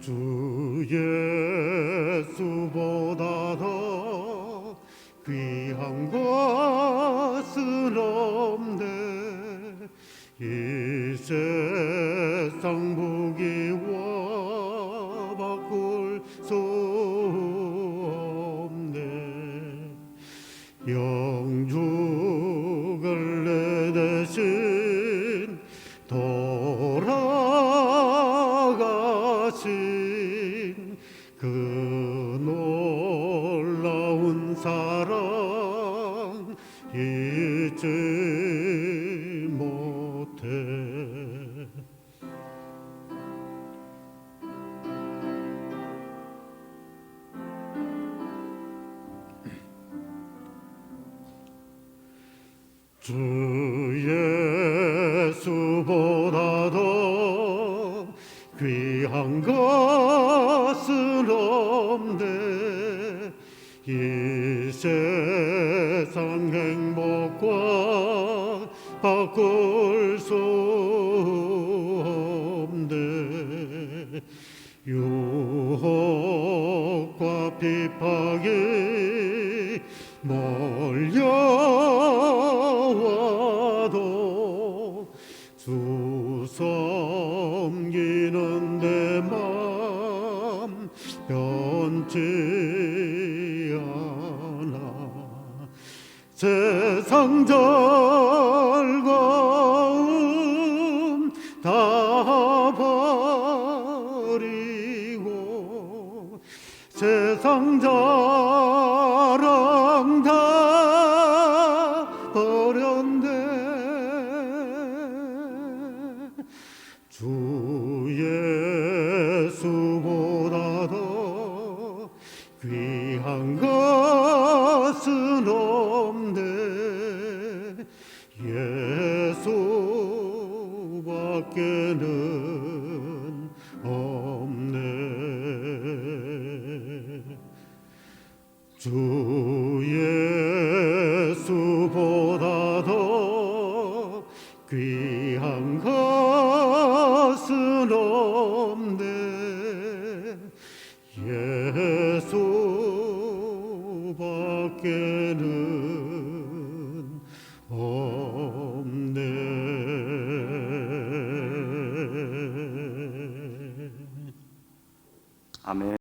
주 예수보다 더 귀한 것은 없네. 이세 그 놀라운 사랑 잊지 못해. 주 예수보다 더 귀한 것은 없네. 이 세상 행복과 바꿀 수 없네. 유혹과 핍박이 몰려 내맘 변치 않아. 세상 즐거움 다 버리고 세상 자랑 다 버렸네. 주 귀한 것은 없네. 예수밖에는 없네. 주 예수보다 더 귀한 것은 없네. 예수 나는 없네. 아멘.